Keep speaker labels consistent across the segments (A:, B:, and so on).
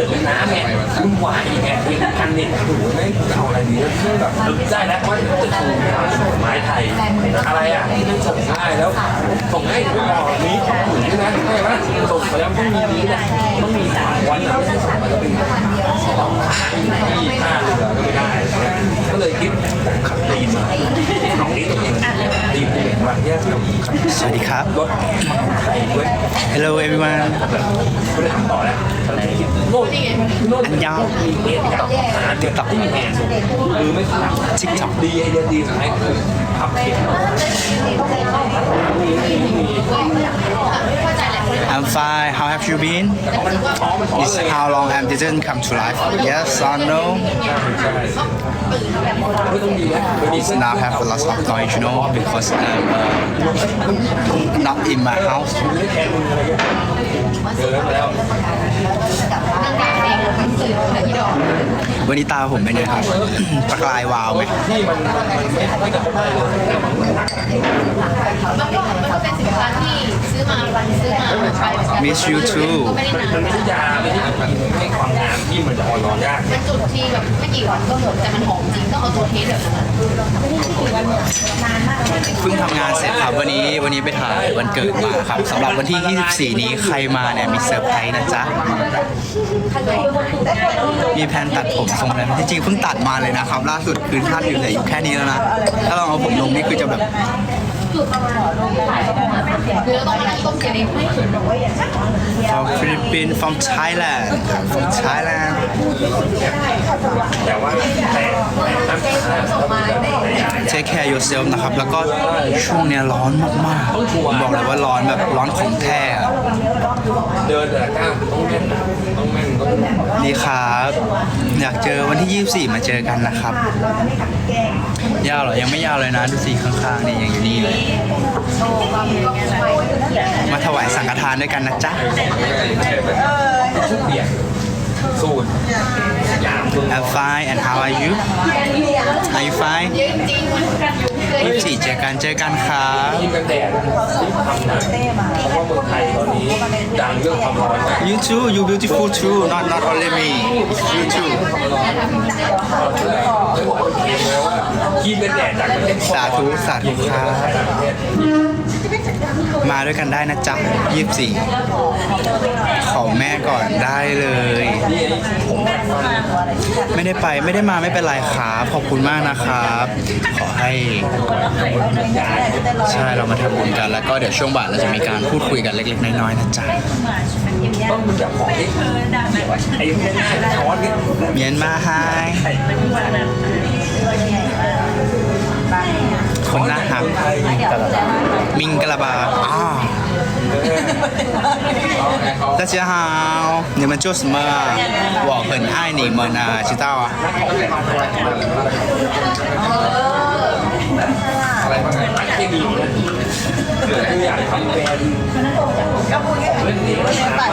A: สือกเป็นน้ำไงวุ่นวายไงเองกันเนี่ยโอ้โหไม่เอาอะไรดีแล้วแบบได้แล้วว่าจะถูกไม้ไทย อะไรอะที่ส่งได้แล้วส่งให้ถึงบอกนี้ของถูกด้วยนะใช่ไหมส่งไปแล้วต้องมีนี้นะต้องมีสามวันนะไม่ใช่ส่งไปแล้วเป็นสอง ที่ท่าเรือก็ไม่ได้ ก็เลยคิดขับตีนมาน้องนี้ตัวเองตีนเองว่าเนี่ย
B: สวัสดีครับ
A: รถไทยด้วย
B: Hello everyone
A: ก็เลยทำต่อแล้วโน่นโน่น
B: อันยาว
A: มีเอสกับหาเด็กตับที่มีแหนมือไม่ขนาด
B: TikTok
A: ดีไอเดียดีสุดท้ายคือพับเข็ม
B: I'm fine how have you been
A: มันท้องมันท้อง
B: Is
A: เลย
B: how long I didn't come to life Yes or no
A: ไม่ต้องดีนะเดี๋ยวนี้
B: Now have a lot of noise you know because I'm uh, not in my house
A: ไม่แทนมึงอะไรเงี้ยเจอแล้วแล้ว
B: วันนี้ตาผมเป็นไงครับ ประกายวาวไหม
A: ที่มันมันไม่ไม่กระทบได้เลยแต่มันหนัก
C: มันก็มันก็เป็นสินค้าที่ซื้อมาซื้อมาใช้
B: Miss you too
C: ก็ไม่ได้
A: มัน
C: นาน
A: มันไม่ใช่ยาไม่ใช่กินให้ความงามที่มันจะอ่อนร้อนยาก
C: มันจุดที่แบบไม่กี่วันก็หมดแต่มันหอมจริงต้องเอาตัวเทสแบบนั้น
B: เพิ่งทำงานเสร็จครับวันนี้วันนี้ไปถ่ายวันเกิดมาครับสำหรับวันที่ 24 นี้ใครมาเนี่ยมีเซอร์ไพรส์นะจ๊ะมีแผนตัดผมทรงอะไรที่จริงเพิ่งตัดมาเลยนะครับ ล่าสุดคือท่านอยู่แต่อยู่แค่นี้แล้วนะ ถ้าลองเอาผมลงนี่คือจะแบบ
C: คือเราต้องมานั่งต้มเสียงเอง
B: from Philippines from Thailand from Thailand
A: แต่ว่าแต่แต่น้ำชาแล้วมันจะแต่ยา
B: take care yourself นะครับ แล้วก็ช่วงเนี้ยร้อนมากๆผมบอกเลยว่าร้อนแบบร้อนของแท้อะ
A: เดินแต่ละก้าวต้องแม่นต้องแม่นต้อง
B: ดีครับ อยากเจอวันที่ 24 มาเจอกันนะครับ ยาวเหรอ ยังไม่ยาวเลยนะ ดูสิข้างๆนี่ยังอยู่นี่เลยมาถวายสังฆทานด้วยกันนะจ๊ะ
A: สูตรยาม
B: I'm fine and how are you Are you fine
C: ยอะจริงมันกันอยู่เคย
B: 24เจอกันเจอกันครับ
A: กินกันแดดรีบทำนะเพราะว่าเมืองไทยตอนนี้ดังเรื่องความร้อนมาก
B: You too you beautiful too not not only me you too
A: กินกันแดดจากประเทศ
B: สาธุสาธุครับมาด้วยกันได้นะจ๊ะ24ขอแม่ก่อนได้เลย ไม่ได้ไปไม่ได้มาไม่เป็นไรครับขอบคุณมากนะครับ ขอให้ใช่เรามาทำบุญกัน แล้วก็เดี๋ยวช่วงบ่ายเราจะมีการพูดคุยกันเล็กๆน้อยๆนะจ๊ะ
A: ต้องมึงจะขอให้ไอ้พวกนี้ช้อนเนี่ย
B: เมียนมาไฮคนน่าหักมิงกะลาบาอ่า大家好，你们做什么啊？我很爱你们啊，知道啊？
A: อะไรบ้างไงไม่เคมีนะคืออยากทำแบรนด์เล่นนี้มันสามารถ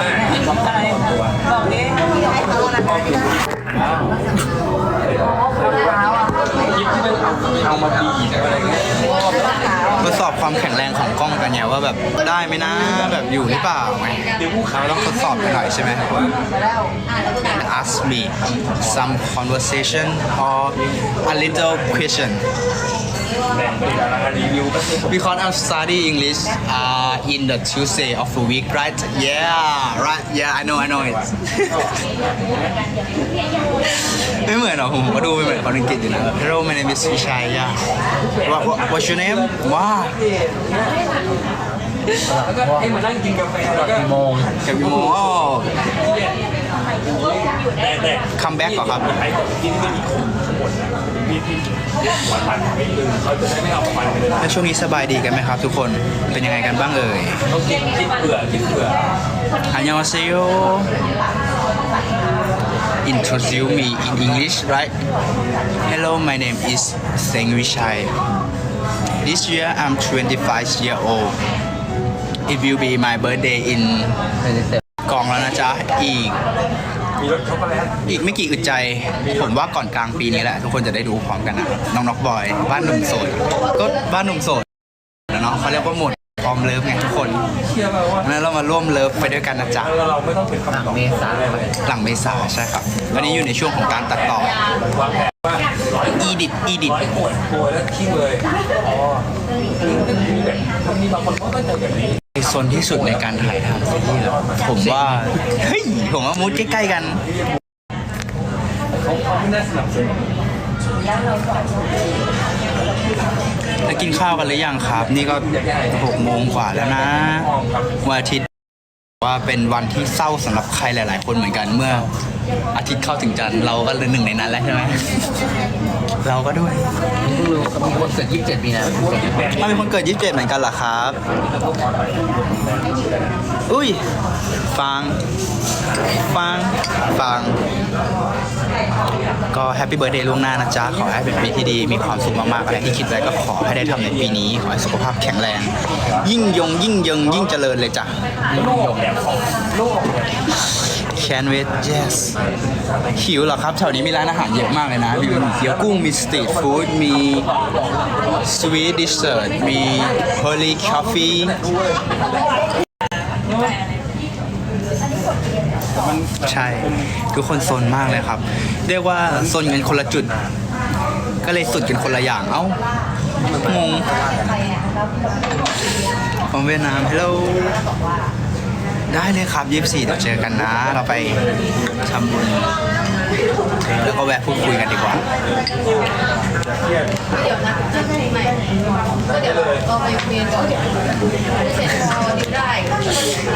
A: ทำได้ตัว
D: บอกนี้ให้เขาอะไรก็ได้
A: คิดที่มันเอาเอามาบีบอะไรเงี้ย
B: ทดสอบความแข็งแรงของกล้องกันเนี่ยว่าแบบได้ไหมนะแบบอยู่หรือเปล่าไง
A: เดี๋ยวผู้ขาย
B: เราต้องทดสอบกันหน่อยใช่ไหม Ask me some conversation or a little question
A: รารีวิวก็คือ
B: because I'm studying English uh, in the Tuesday of the week right yeah right yeah I know I know it ไม่เหมือนหรอผมก็ดูไม่เหมือนคนอังกฤษอยู่นะ Hello my name is Vishaya what, what what's your name ว้า
A: แล้วก็ให้มานั่งกินกาแฟแล้วก็มอง
B: กับพี่โม อ๋อ
A: แต่แต่
B: คัมแบ็กเหรอครับ
A: ไอ้กินไม่มีคนทั้งหมดนะมีที่หวานมันนิดนึงเขาจะได้ไม่เอามันไปเลย
B: แล้วช่วงนี้สบายดีกันไหมครับทุกคน เป็นยังไงกันบ้างเอ่ย
A: ต้องกินกินเผื่อกินเผื่อ
B: อันยองเซโย Introduce me in English right Hello my name is Seng Vishai This year I'm 25 year old It will be my birthday in กองแล้วนะจ๊ะ อีก
A: มีรสช็อกโกแลต
B: อีกไม่กี่อึดใจ ผมว่าก่อนกลางปีนี้แหละ ทุกคนจะได้ดูพร้อมกันนะน้องน็อกบอย บ้านหนุ่มโสด ก็บ้านหนุ่มโสดนะเนาะเขาเรียกว่าหมดพร้อมเลิฟไงทุกคน
A: เชื่อป่ะว่า
B: งั้นเรามาร่วมเลิฟไปด้วยกันนะจ๊ะ
A: เราไม่ต้องเป็นคำตอบ
E: เมษา
A: อะไรเลย
B: หลังเมษาใช่ครับวันนี้อยู่ในช่วงของการตัดต่อ
A: วางแผนว่าร้อย
B: อีดิทอีดิท
A: ร้อยขวดขวดแล้วทิ้งเลยอ๋อคือมีแบบมันมีบางคนเขาก็เจอแบบนี้
B: โซนที่สุดในการถ่ายทำซีรีส์เลยผมว่าเฮ้ยผมว่ามุดใกล้ๆกัน
A: เขาเขาไม่น่าสนับสนุน
B: แล้วกินข้าวกันหรือยังครับ นี่ก็หกโมงกว่าแล้วนะวันอาทิตย์ว่าเป็นวันที่เศร้าสำหรับใครหลาย ๆ คนเหมือนกันเมื่ออาทิตย์เข้าถึงจันทร์เราก็เลยหนึ่งในนั้นแล้วใช่ไหม เราก็ด้วย
E: เพิ่งรู้เขามีคนเกิด 27 มีนาคม
B: ถ้ามีคนเกิด 27 เหมือนกันเหรอครับ อุ้ย ฟัง ฟัง ฟัง ก็แฮปปี้เบิร์ดเดย์ล่วงหน้านะจ๊ะ ขอให้เป็นปีที่ดี มีความสุขมากๆอะไรที่คิดไว้ก็ขอให้ได้ทำในปีนี้ ขอให้สุขภาพแข็งแรง ยิ่งยงยิ่งยังยิ่งเจริญเลยจ้ะ
A: โลก แบบโลกแบบ
B: Can wait yes หิวเหรอครับ แถวนี้มีร้านอาหารเยอะมากเลยนะ มีเกี๊ยวกุ้ง มีสตรีทฟู้ด มีสวีทดิสเซอร์มีเฮอร์รี่คอฟฟี่ใช่ ทุกคนโซนมากเลยครับ เรียกว่าโซนกันคนละจุด ก็เลยสุดกันคนละอย่าง เอ้างงของเวียดนามฮัลโหล ได้เลยครับยี่สี่เดี๋ยวเจอกันนะ เราไปทำบุญแล้วก็แวะพูดคุยกันดีกว่า
C: เดี๋ยวนะจะใช่ไหมก็เดี๋ยวเราไปเรียนก่อนเสร็จพอดิวได้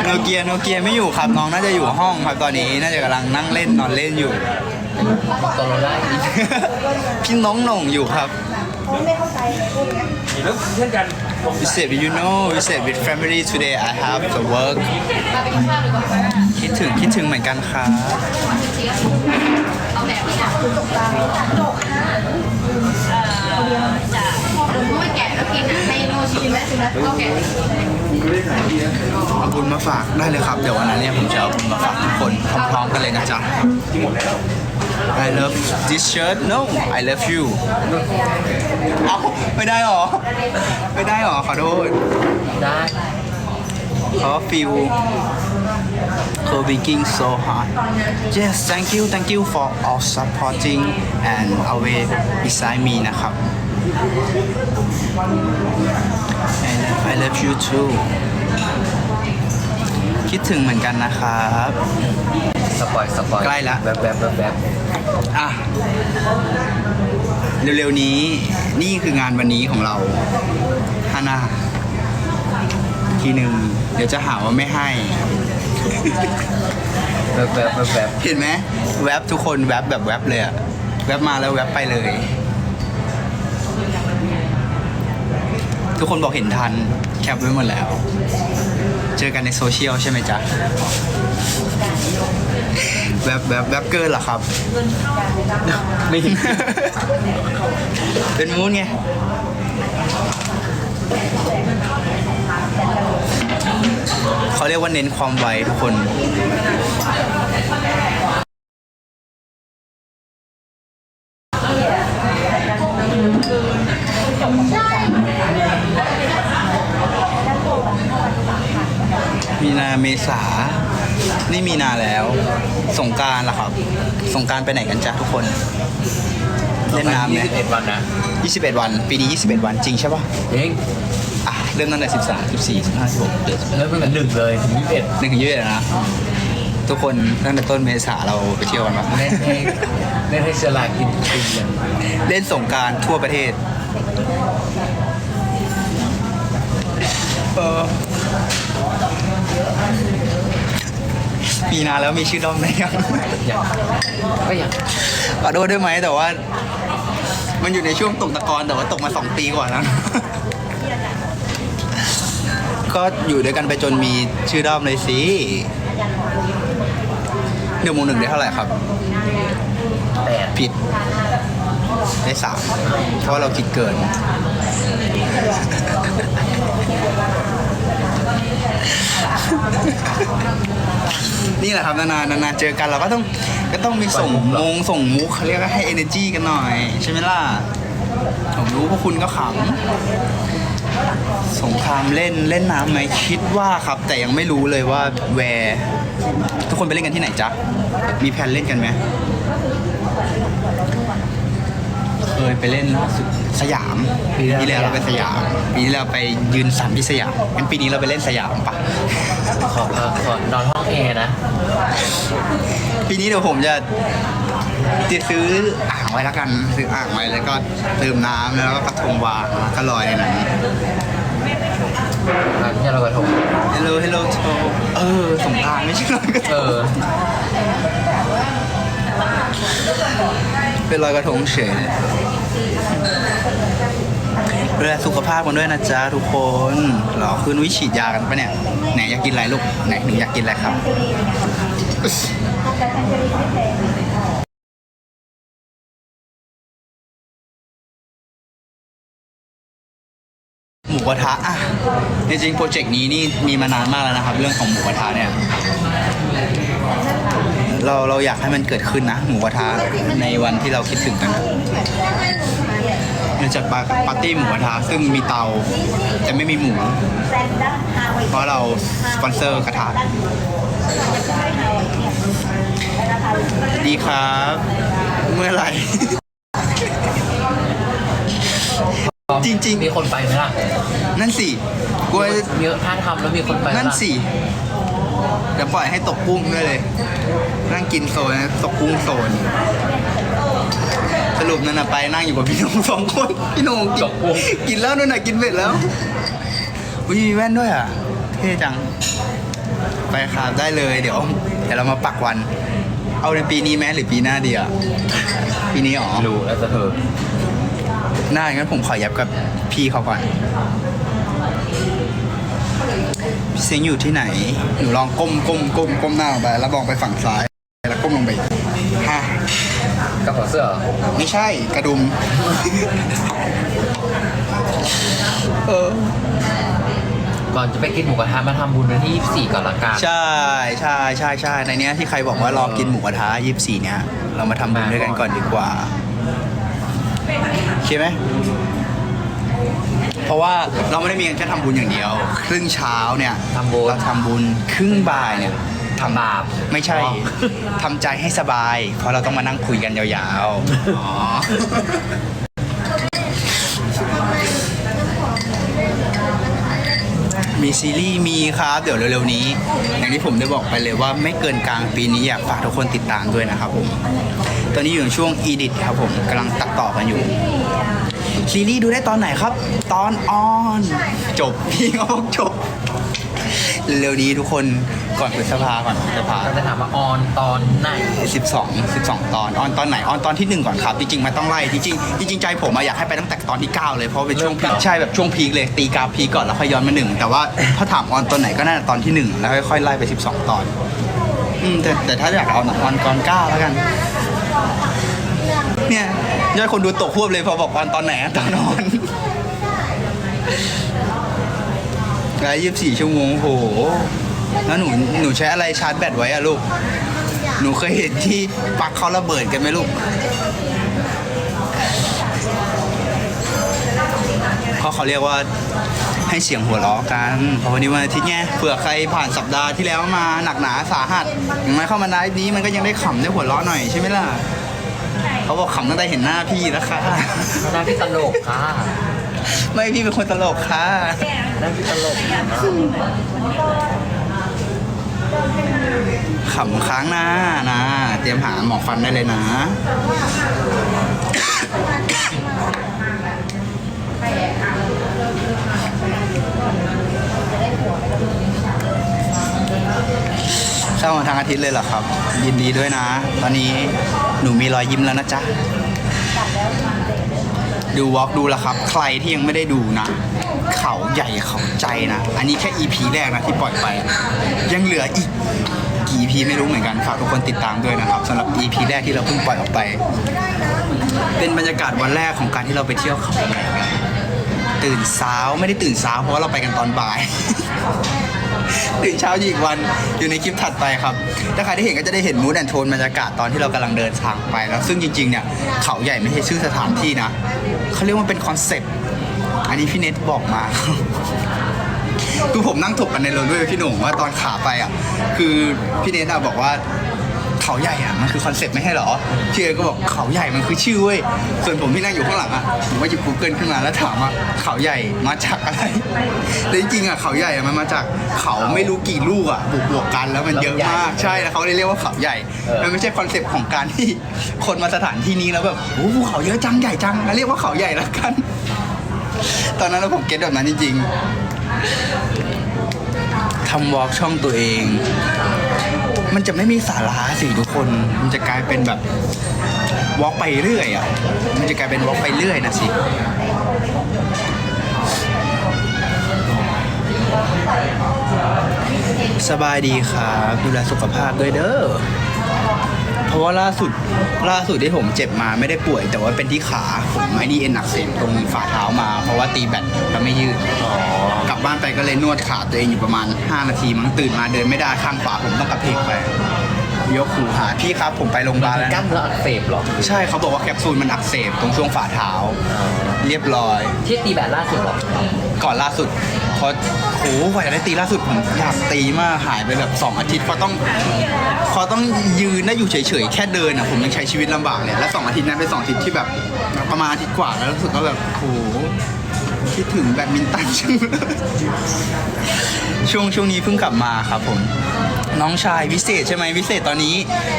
B: โนเกียโนเกียไม่อยู่ครับน้องน่าจะอยู่ห้องครับตอนนี้น่าจะกำลังนั่งเล่นนอนเล่นอยู่
E: ตอนเราได้
B: พี่น้องหน่งอยู่ครับ
A: แล้วเช่นกันผม
B: We said you know we said with family today I have to work
C: มาไปกินข้าวดีกว่า
B: คิดถึงคิดถึงเหมือนกันครับ
C: เอาแบบนี้นะไม่แกะแล้วกินอะให้โนชิมแล้วชิมแล้วก็แกะ
B: เอาบุญมาฝากได้เลยครับ เดี๋ยววันนั้นเนี่ยผมจะเอาบุญมาฝากทุกคนพร้อมๆกันเลยนะจ๊ะ I love this shirt no I love you เอาไม่ได้หรอ ไม่ได้หรอ ขอโทษ
E: ได้
B: ขอ feel working so hard yes thank you thank you for all supporting and always beside me นะครับ I love I love you too คิดถึงเหมือนกันนะครับ
E: สปอยสปอย
B: ใกล้ละ
E: แบบแบบแบบแบบ
B: อะ เร็วๆนี้นี่คืองานวันนี้ของเราฮานาทีหนึ่งเดี๋ยวจะหาว่าไม่ให้
E: แบบแบบแบบแบบ
B: เห็นไหมแว็บทุกคนแว็บแบบแว็บเลยอะแว็บมาแล้วแว็บไปเลย ทุกคนบอกเห็นทัน แคปไว้หมดแล้ว เจอกันในโซเชียลใช่ไหมจ๊ะ แว็บแว็บแว็บเกินเหรอครับ
E: ไม่เห็น
B: เป็นมูนไง เขาเรียกว่าเน้นความไวทุกคนมีนาเมษา นี่มีนาแล้ว สงกรารล่ะครับ สงกรารไปไหนกันจ๊ะทุกคน เล่นน้ำไหม
E: 21วันนะ
B: 21 วัน ปีนี้ 21 วันจริงใช่ปะ
E: เอง
B: อะเริ่มตั้งแต่13 14 15 16เดือน
E: เริ่มตั้งแต่หนึ่งเลยถึง21
B: หนึ่งถึงยี่สิบเอ็ดนะ ทุกคนตั้งแต่ต้นเมษาเราไปเที่ยวกันปะ
E: เล่นให้เล่นให้เชลากินกินกัน
B: เล่นสงกรารทั่วประเทศเออ ปีนานแล้วมีชื่อด้อมไหมยัง
E: อย่างก็อย่าง
B: ขอโทษด้วยไหมแต่ว่า มันอยู่ในช่วงตกตะกอนแต่ว่าตกมาสองปีกว่าแล้วก็อยู่ด้วยกันไปจนมีชื่อด้อมเลยสิเดี๋ยวโมงหนึ่งได้เท่าไหร่ครับ
E: แปด
B: ผิดได้สามเพราะว่าเราคิดเกิน นี่แหละครับนานๆนานๆเจอกันเราก็ต้องก็ต้องมีส่งมงส่งมุกเขาเรียกว่าให้ energy กันหน่อย ใช่ไหมล่ะผมรู้พวกคุณก็ขำสงครามเล่นเล่นน้ำไหมคิดว่าครับ แต่ยังไม่รู้เลยว่าแวร์ทุกคนไปเล่นกันที่ไหนจ๊ะ มีแผนเล่นกันไหมเคยไปเล่นล่าสุด สยาม
E: ปี
B: ปี
E: ที่
B: ที่
E: แล้
B: แล้ววเราไปสยามปีที่แล้วไปยืนสันที่สยามงั้นปีนี้เราไปเล่นสยามปะ
E: ขอเอ่อขอนอนห้องแอร์นะ
B: ปีนี้เดี๋ยวผมจะจะซื้ออ่างไว้แล้วกัน ซื้ออ่างไว้แล้วก็เติมน้ำแล้วก็กระทงวางแล้วก็ลอยในนั้น
E: ร้านที่เรากระทง
B: Hello Hello โชเออสงกรารไม่ใช่ลอยกระท
E: เองอ
B: เป็นลอยกระทงเฉยเลย ดูแลสุขภาพกันด้วยนะจ๊ะทุกคนหรอคืนวิฉีดยากันปะเนี่ยไหนอยากกินอะไรลูกไหนหนูอยากกินอะไรครับหมูกระทะอะจริงๆโปรเจกต์นี้นี่มีมานานมากแล้วนะครับ เรื่องของหมูกระทะเนี่ยเราเราอยากให้มันเกิดขึ้นนะ หมูกระทะในวันที่เราคิดถึงกัน เราจัดปาปาร์ตี้หมูกระทะซึ่งมีเตา แต่ไม่มีหมู เพราะเราสปอนเซอร์กระทะดีครับ เมื่อไหร่ จริงๆ
E: มีคนไปไหมล่ะ
B: นั่นสิกลัว
E: มีถ้าทำแล้วมีคนไปไหม
B: นั่น
E: ล่ะ
B: สิเดี๋ยวปล่อยให้ตกกุ้งด้วยเลย นั่งกินโซนตกกุ้งโซน สรุปนั่นน่ะไปนั่งอยู่กับพี่นงสองคน พี่นงกินกินแล้วนู่นน่ะกินเบ็ดแล้วอุ้ยมีแว่นด้วยอะเท่จัง ไปครับได้เลยเดี๋ยวเดี๋ยวเรามาปักวัน เอาในปีนี้ไหมหรือปีหน้าดีอะปีนี้หรอ
E: รู้แล้วจะเธอ
B: ได้งั้นผมขอยับกับพี่เขาก่อนพี่เซ็งอยู่ที่ไหนหนูลองก้มก้มก้มก้มหน้าลงไป แล้วมองไปฝั่งซ้าย แล้วก้มลงไปฮะ
E: กระเป๋าเสื้อเหรอ
B: ไม่ใช่กระดุม เออ
E: ก่อนจะไปกินหมูกระทะมาทำบุญวันที่ 24 ก่อนละกัน
B: ใช่ใช่ใช่ใช่ในเนี้ยที่ใครบอกว่ารอกินหมูกระทะยี่สี่เนี้ยเรามาทำบุญด้วยกันก่อนดีกว่าโอเคไหมเพราะว่าเราไม่ได้มีแค่ทำบุญอย่างเดียว ครึ่งเช้าเนี่ย
E: ทำบุญ
B: เราทำบุญครึ่งบ่ายเนี่ย
E: ทำบาป
B: ไม่ใช่
E: อ๋อ
B: ทำใจให้สบาย เพราะเราต้องมานั่งคุยกันยาวๆอ๋อมีซีรีส์มีครับ เดี๋ยวเร็วๆนี้ อย่างที่ผมได้บอกไปเลยว่าไม่เกินกลางปีนี้อยากฝากทุกคนติดตามด้วยนะครับผม ตอนนี้อยู่ในช่วงอีดิทครับผมกำลังตัดต่อกันอยู่ ซีรีส์ดูได้ตอนไหนครับ ตอนออน จบ พี่เขาบอกจบ เร็วๆนี้ทุกคนก่อนพฤษภาก่อนพฤษภา
E: ก็จะถามว่าออนตอนไหน
B: 12 12 ตอน ออนตอนไหน ออนตอนที่1ก่อนครับ จริงๆมันต้องไล่ จริงๆจริงๆใจผมอะอยากให้ไปตั้งแต่ตอนที่ 9 เลย เพราะเป็นช่วงพีคใช่แบบช่วงพีคเลย ตีกราฟพีคก่อนแล้วค่อยย้อนมาหนึ่ง แต่ว่าถ้าถามออนตอนไหนก็น่าจะตอนที่1แล้วค่อยๆไล่ไป 12 ตอน อืมแต่แต่ถ้าอยากเอาออนตอน9แล้วกัน เนี่ยยอดคนดูตกควบเลยพอบอกออนตอนไหนอะตอนนอน ไลฟ์ยี่สิบสี่ชั่วโมงโหแล้วหนูหนูใช้อะไรชาร์จแบตไว้อะลูก หนูเคยเห็นที่ปลั๊กเขาระเบิดกันไหมลูกเพราะเขาเรียกว่าให้เสียงหัวเราะกันเพราะวันนี้วันอาทิตย์ไงเผื่อใครผ่านสัปดาห์ที่แล้วมาหนักหนาสาหัสอย่างน้อยเข้ามาไลฟ์นี้มันก็ยังได้ขำได้หัวเราะหน่อยใช่ไหมล่ะเขาบอกขำตั้งแต่เห็นหน้าพี่แล้วค่ะ
E: หน้าพี่ตลกค่ะ
B: ไม่พี่เป็นคนตลกค่ะ
E: หน้าพี่ตลก
B: ขำค้างหน้านะ เตรียมหาหมอฟันได้เลยนะ เข้ามาทางอาทิตย์เลยเหรอครับ ยินดีด้วยนะ ตอนนี้หนูมีรอยยิ้มแล้วนะจ๊ะ ดูวอล์กดูแล้วครับ ใครที่ยังไม่ได้ดูนะ เขาใหญ่เขาใจนะ อันนี้แค่ EP แรกนะที่ปล่อยไป ยังเหลืออีกกี่ EP ไม่รู้เหมือนกันฝากทุกคนติดตามด้วยนะครับสำหรับ EP แรกที่เราเพิ่งปล่อยออกไป เป็นบรรยากาศวันแรกของการที่เราไปเที่ยวเขาใหญ่กันตื่นเช้าไม่ได้ตื่นเช้าเพราะว่าเราไปกันตอนบ่าย ตื่นเช้าอีกวันอยู่ในคลิปถัดไปครับ ถ้าใครได้เห็นก็จะได้เห็นมูดแอนโทนบรรยากาศตอนที่เรากำลังเดินทางไปแล้วซึ่งจริงๆเนี่ยเขาใหญ่ไม่ใช่ชื่อสถานที่นะเขาเรียกว่าเป็นคอนเซปต์อันนี้พี่เน็ตบอกมา คือผมนั่งถกกันในรถด้วยพี่หนุ่มว่าตอนขาไปอะ คือพี่เนทอะบอกว่า เขาใหญ่อะมันคือคอนเซ็ปต์ไม่ใช่เหรอพี่เอก็บอกเขาใหญ่มันคือชื่อเว้ยส่วนผมที่นั่งอยู่ข้างหลังอะผมก็หยิบ Google ขึ้นมาแล้วถามว่าเขาใหญ่มาจากอะไรแต่จริงๆอะเขาใหญ่อะมันมาจากเขาไม่รู้กี่ลูกอะบวกบวกๆกันแล้วมันเยอะมากใช่แล้วเขาเลยเรียกว่าเขาใหญ่มันไม่ใช่คอนเซ็ปต์ของการที่คนมาสถานที่นี้แล้วแบบโอ้โหภูเขาเยอะจังใหญ่จังงั้นเรียกว่าเขาใหญ่ละกัน ตอนนั้นผมเก็ตแบบนั้นจริงๆทำวอล์กช่องตัวเอง มันจะไม่มีสาระสิทุกคน มันจะกลายเป็นแบบวอล์กไปเรื่อยอะ มันจะกลายเป็นวอล์กไปเรื่อยนะสิ สบายดีครับดูแลสุขภาพด้วยเด้อ เพราะว่าล่าสุดล่าสุดที่ผมเจ็บมาไม่ได้ป่วย แต่ว่าเป็นที่ขาผมไอ้นี่เอ็นอักเสบตรงฝ่าเท้ามา เพราะว่าตีแบตแล้วไม่ยืดกลับบ้านไปก็เลยนวดขาตัวเองอยู่ประมาณ 5 นาทีมั้งตื่นมาเดินไม่ได้ข้างขวาผมต้องกระเพกไป ยกหูหาพี่ครับผมไปโรงพยาบาลแล้ว
E: กล้าม
B: นะ
E: เนื้ออักเสบเหรอ
B: ใช่เขาบอกว่าแคปซูลมันอักเสบตรงช่วงฝ่าเท้า เรียบร้อย
E: ที่ตีแบบล่าสุดเหรอ
B: ก่อนล่าสุดเพราะโหกว่าจะได้ตีล่าสุดผมอยากตีมากหายไปแบบ2อาทิตย์เพราะต้องเพราะต้องยืนได้อยู่เฉยๆ แค่เดินอะผมยังใช้ชีวิตลำบากเลยและสองอาทิตย์นั้นเป็นสองอาทิตย์ที่แบบ ประมาณอาทิตย์กว่าแล้วรู้สึกว่าแบบโห คิดถึงแบดมินตันจังเลยช่วงช่วงนี้เพิ่งกลับมาครับผม น้องชายวิเศษใช่ไหมวิเศษตอนนี้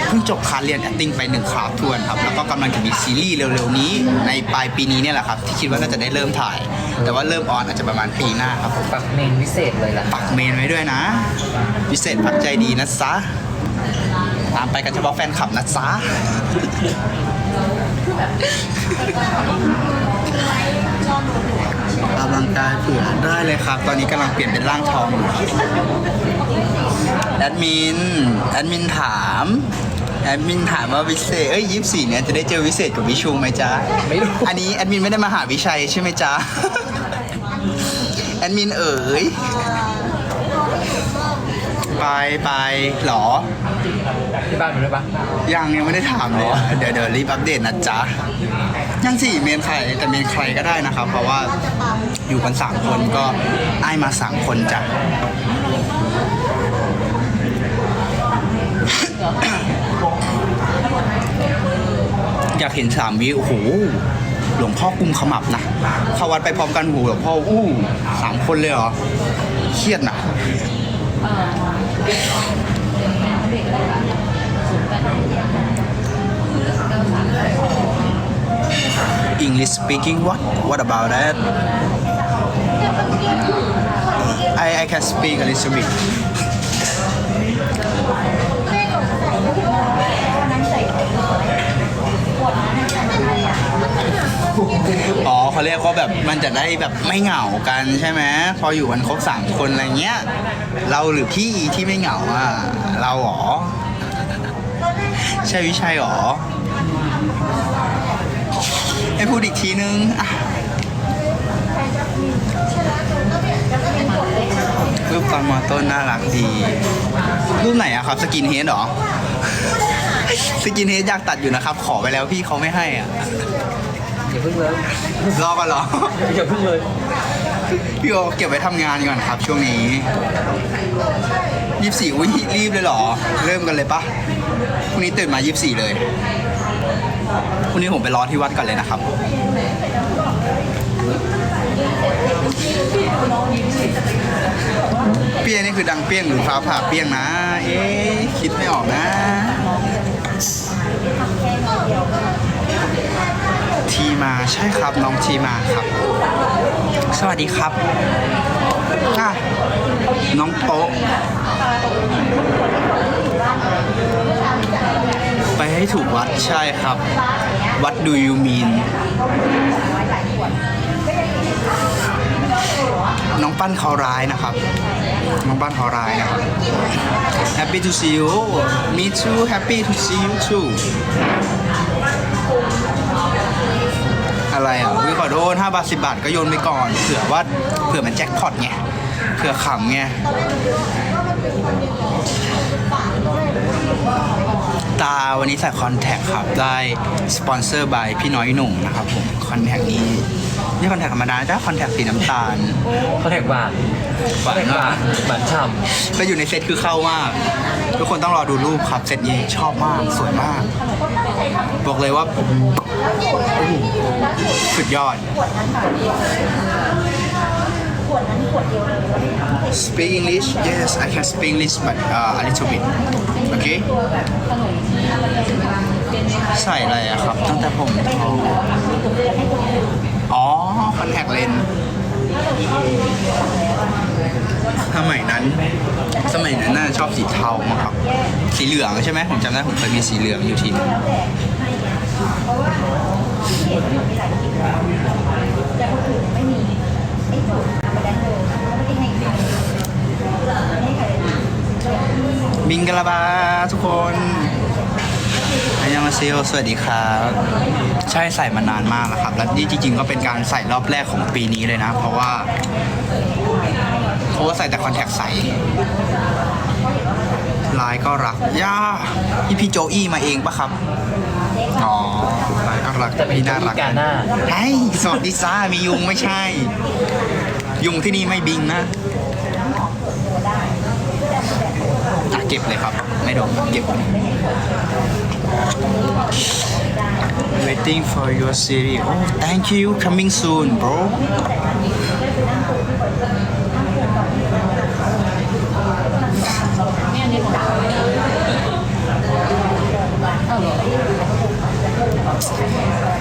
B: เพิ่งจบคลาสเรียน acting ไปหนึ่งคลาสทวนครับ แล้วก็กำลังจะมีซีรีส์เร็วๆนี้ ในปลายปีนี้เนี่ยแหละครับ ที่คิดว่าน่าจะได้เริ่มถ่าย แต่ว่าเริ่มออนอาจจะประมาณปีหน้าครับผม
E: ปักเมนวิเศษเลยล่ะ
B: ปักเมนไว้ด้วยนะ วิเศษพักใจดีนะซะตามไปกันเฉพาะแฟนคลับนะซะออ กกำลังกายเผื่อได้เลยครับ ตอนนี้กำลังเปลี่ยนเป็นร่างทองอยู่แอดมิน แอดมินถาม แอดมินถามว่าวิเศษ เอ้ยยี่สี่เนี่ยจะได้เจอวิเศษกับวิชูไหมจ๊ะ
E: ไม่รู้
B: อันนี้แอดมินไม่ได้มาหาวิชัยใช่ไหมจ๊ะ แอดมินเอ๋ย ไปไปหรอ
E: ที่บ้านมันด้วยปะ
B: ยังยังไม่ได้ถามเลยอะเดี๋ยวเดี๋ยวรีบอัปเดตนะจ๊ะ ยังสี่เมนใครแต่เมนใครก็ได้นะครับ เพราะว่าอยู่กันสามคนก็ไอ้มาสามคนจ้ะอยากเห็นสามวิโอ้โหหลวงพ่อกุมขมับนะเข้าวัดไปพร้อมกันโอ้โหหลวงพ่ออู้สามคนเลยเหรอเครียดนะ English speaking what what about that I I can speak a little bit อ๋อเขาเรียกว่าแบบมันจะได้แบบไม่เหงากันใช่ไหมพออยู่กันครบสามคนอะไรเงี้ย เราหรือพี่ที่ไม่เหงาอะเราหรอ ใช่วิชัยหรอ ให้พูดอีกทีนึงอะรูปตอนมอต้นน่ารักดี รูปไหนอะครับ สกินเฮดเหรอ สกินเฮดอยากตัดอยู่นะครับ ขอไปแล้วพี่เขาไม่ให้อะ
E: อย่าเพิ่งเลย
B: รอกันเหรอ
E: อย่าเพิ่งเลย
B: พี่โอเก็บไว้ทำงานก่อนครับ ช่วงนี้ยี่สี่อุ้ยรีบเลยเหรอ เริ่มกันเลยปะพรุ่งนี้ตื่นมายี่สี่เลย พรุ่งนี้ผมไปรอที่วัดก่อนเลยนะครับ เปี้ยนี่คือดังเปี้ยงหรือฟ้าผ่าเปี้ยงนะ เอ๊ะคิดไม่ออกนะ ทีมาใช่ครับน้องทีมาครับ สวัสดีครับอะน้องโต๊ะไป ให้ถูกวัดใช่ครับวัดดูยูมีนน้องปั้นเขาร้ายนะครับ น้องปั้นเขาร้ายนะครับ Happy to see you Me too Happy to see you too อะไรอะวิขอโทษ5บาท 10 บาทก็โยนไปก่อน เผื่อว่า เผื่อมันแจ็คพอตไง เผื่อขำไง ตาวันนี้ใส่คอนแทคครับ ได้สปอนเซอร์บายพี่น้อยหนุ่มนะครับผมคอนแทคนี้นี่คอนแทคธรรมดาจ้าคอนแทคสีน้ำตาล
E: เขาแท็กบาท
B: หวานมาก
E: หวานฉ่
B: ก็อยู่ในเซตคือเข้ามาก ทุกคนต้องรอดูรูปครับ เซตนี้ชอบมากสวยมาก บอกเลยว่า สุดยอด Speak English yes I can speak English but uh, a little bit okay ใส่อะไรอะครับ ตั้งแต่ผมทองอ๋อคอนแทคเลนส์สมัยนั้น สมัยนั้นน่าจะชอบสีเทามากครับ สีเหลืองใช่ไหมผมจำได้ผมเคยมีสีเหลืองอยู่ทีนึงมิ งกะลาบาทุกคนอายามาเซลสวัสดีครับ ใช่ใส่มานานมากแล้วครับ และนี่จริงๆก็เป็นการใส่รอบแรกของปีนี้เลยนะ เพราะว่าเพราะว่าใส่แต่คอนแทคใสลายก็รัก ย่าพี่พี่โจอี้มาเองปะครับ อ๋อลายก็รักำ
E: จะเป็น
B: พี่น่ารัก
E: กาหน้า
B: เฮ้ยสวัสดีซ่ามียุงไม่ใช่ ยุงที่นี่ไม่บิงนะอะเก็บเลยครับ ไม่โดนเก็บ waiting for your series oh thank you coming soon bro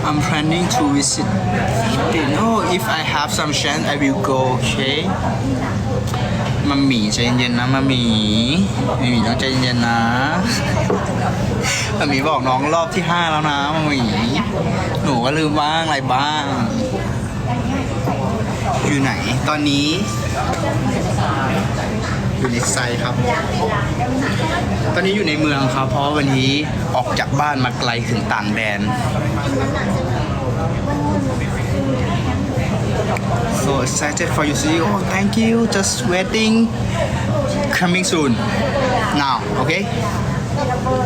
B: I'm planning to visit Philippines. Oh, if I have some chance, I will go. Okay. มัมมี่ใจเย็นๆนะมัมมี่มัมมี่ต้องใจเย็นๆนะมัมมี่บอกน้องรอบที่ห้าแล้วนะมัมมี่หนูก็ลืมบ้างอะไรบ้าง อยู่ไหนตอนนี้ อยู่ในไซครับ ตอนนี้อยู่ในเมืองครับ เพราะวันนี้ออกจากบ้านมาไกลถึงต่างแดน So excited for you see oh thank you just waiting coming soon now okay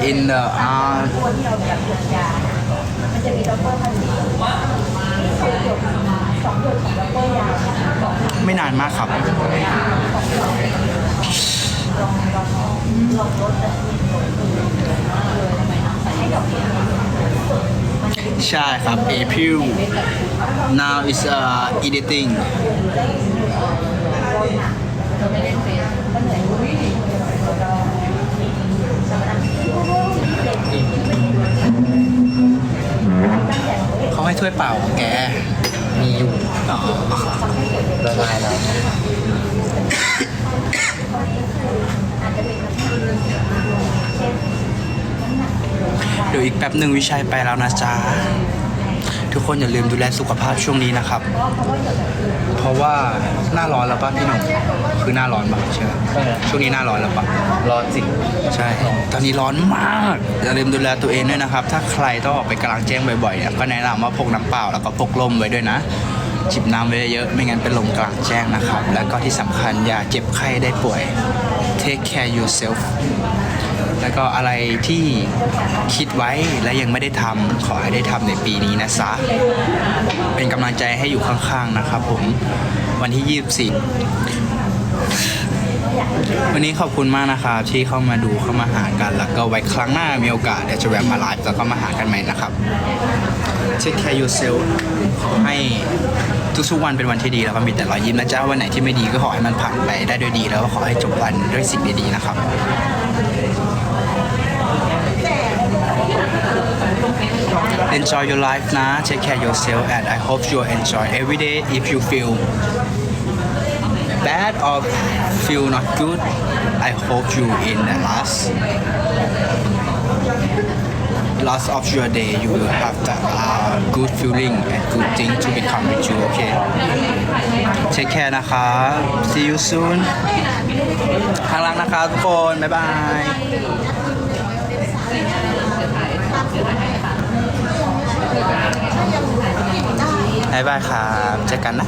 B: in the uh, ไม่นานมากครับ ใช่ครับ April now is uh, editing เขาให้ถ้วยเปล่าแก
E: มีอยู่ละลายแล้ว
B: เดี๋ยวอีกแป๊บหนึ่งวิชัยไปแล้วนะจ๊ะ ทุกคนอย่าลืมดูแลสุขภาพช่วงนี้นะครับ เพราะว่าหน้าร้อนแล้วป่ะพี่หนุ่มคือหน้าร้อนป่ะใช่ไหม
E: ใช่ครับ
B: ช่วงนี้หน้าร้อนแล้วป่ะ
E: ร้อนสิ
B: ใช่ ตอนนี้ร้อนมาก อย่าลืมดูแลตัวเองด้วยนะครับ ถ้าใครต้องออกไปกลางแจ้งบ่อยๆเนี่ยก็แนะนำว่าพกน้ำเปล่าแล้วก็พกลมไว้ด้วยนะ จิบน้ำไว้เยอะไม่งั้นเป็นลมกลางแจ้งนะครับ แล้วก็ที่สำคัญอย่าเจ็บไข้ได้ป่วย take care yourself แล้วก็อะไรที่คิดไว้และยังไม่ได้ทำขอให้ได้ทำในปีนี้นะซะเป็นกำลังใจให้อยู่ข้างๆนะครับผมวันที่ 24 วันนี้ขอบคุณมากนะครับที่เข้ามาดูเข้ามาหากัน แล้วก็ไว้ครั้งหน้ามีโอกาสเดี๋ยวจะแวะมาไลฟ์แล้วก็มาหากันใหม่นะครับ Take care yourself ขอให้ทุกๆวันเป็นวันที่ดีแล้วก็มีแต่รอยยิ้มนะจ๊ะวันไหนที่ไม่ดีก็ขอให้มันผ่านไปได้ด้วยดี แล้วก็ขอให้จบวันด้วยสิ่งดีๆนะครับ Enjoy your life นะ Take care yourself and I hope you enjoy every day if you feel bad or feel not good I hope you in the last last of your day you will have that uh, good feeling and good thing to become with you okay take care นะครับ see you soon ข้างล่างนะครับทุกคน บ๊ายบายบายบายครับเจอกันนะ